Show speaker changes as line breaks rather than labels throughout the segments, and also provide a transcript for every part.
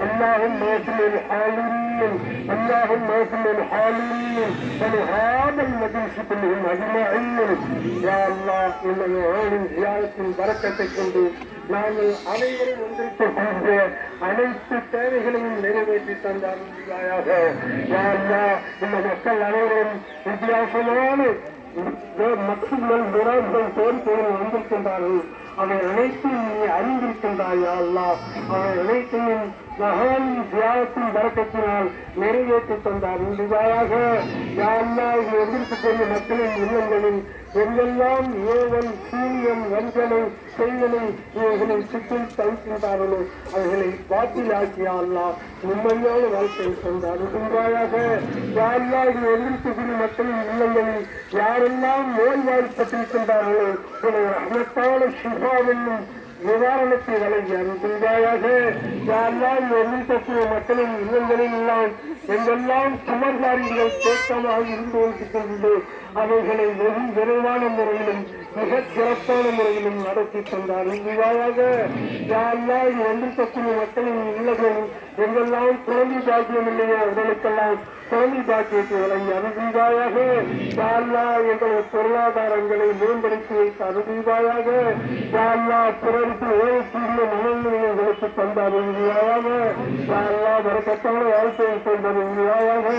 اللهم اغفر الحالين اللهم اغفر الحالين ولهذا المجلس كلهم اجمعين يا الله இந்த ஓடும் ஜியாரத்தின் பறக்கத்தை கொண்டு நாங்கள் அனைவரும் ஒன்றித்து கொண்டு அனைத்து தேவைகளையும் நிறைவேற்றி தந்தாயாக யா அல்லாஹ் இந்த மக்கள் அனைவரும் வித்தியாசமான மக்கள் விராஜ்கள் தோல்வியில் வந்திருக்கின்றார்கள் அவை அனைத்தையும் நீ அறிந்திருக்கின்றாயா அல்லாஹ் அவை அனைத்தையும் மகான் தியாகத்தின் வரக்கத்தினால் நிறைவேற்றி தந்தார். இன்றுதாக யாரெல்லாம் எதிர்த்து கொண்ட மக்களின் இல்லங்களில் எங்கெல்லாம் ஏவல் சூரியம் வஞ்சனை செய்வனை இவர்களை சுற்றி தவிர்க்கின்றார்களோ அவர்களை பாட்டிலாக்கியா அல்லா உண்மையான வாழ்க்கை தந்தார். இன்றாயாக யாரெல்லாம் எதிர்த்து கொண்ட மக்களின் இல்லங்களில் யாரெல்லாம் நோய்வாய்ப்பட்டிருக்கின்றார்களோ இதை அமத்தான சிவாவென்னும் நிவாரணத்தை வழங்கி அருள்வாயாக யாரெல்லாம் எண்ணிக்கக்கூடிய மக்களின் இல்லங்களில் எல்லாம் எங்கெல்லாம் சுமர்காரிகள் தேக்கமாக இருந்து கொண்டிருக்கின்றது அவைகளை வெகு விரைவான முறையிலும் மிக சிறப்பான முறையிலும் நடத்தி தந்தார் இவ்வாறாக யாரெல்லாம் எண்ணிக்கக்கூடிய மக்களின் இல்லங்கள் பாக்கியம் இல்லையோ அவர்களுக்கெல்லாம் குழந்தை பாக்கியத்தை வழங்கி அருள்வாயாக யாரெல்லாம் எங்களது பொருளாதாரங்களை மேம்படுத்தி வைத்த அருள்வாயாக யாழ்லா பிறருக்கு ஓய்வுக்குரிய மனநிலையை எங்களுக்கு தந்த இறுதியாக யாழ்லா வரக்கத்தான வாழ்க்கையை தந்தார் இறுதியாக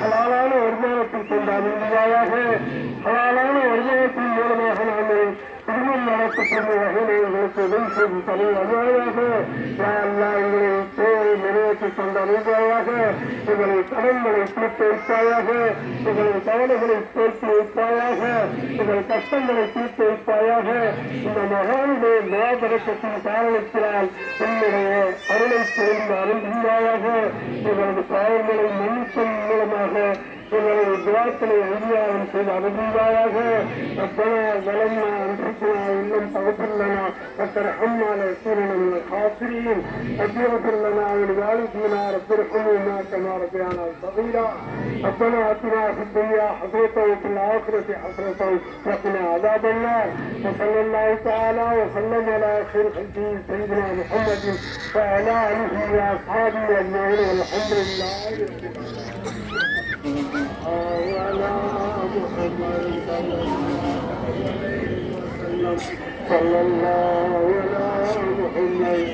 ஹலாலான வருமானத்தை தந்தார் இறுதியாக ஹலாலான வருமானத்தின் மூலமாக நாங்கள் குடும்பம் நடத்தக்கூடிய வகையில் எங்களுக்கு உதவி செய்து தனி அநியாயாக யாரெல்லாம் எங்களை தேவை நிறைவேற்றி தந்த எங்களை கடன்களை தீர்த்து வைப்பாயாக எங்களை கவலைகளை தீர்த்து வைப்பாயாக எங்கள் கஷ்டங்களை தீர்த்து வைப்பாயாக இந்த மகானுடைய மாபரக்கத்தின் காரணத்தினால் உன்னுடைய அருளை சேர்ந்த அருள்வாயாக எங்களது காயங்களை மன்னிப்பதன் மூலமாக எங்களது துவாக்களை அங்கீகாரம் செய்து அனுபவாயாக ربنا ظلمنا انفسنا وان لم تغفر لنا وترحمنا لنكونن من الخاسرين رب اغفر لنا ولوالدينا رب ارحمهما كما ربيانا صغيرا ربنا اتنا في الدنيا حسنه وفي الاخره حسنه وقنا عذاب النار وصلى الله تعالى وسلم على خير خلقه سيدنا محمد وعلى اله واصحابه اجمعين والحمد لله رب العالمين وعلى محمد صلى الله على محمد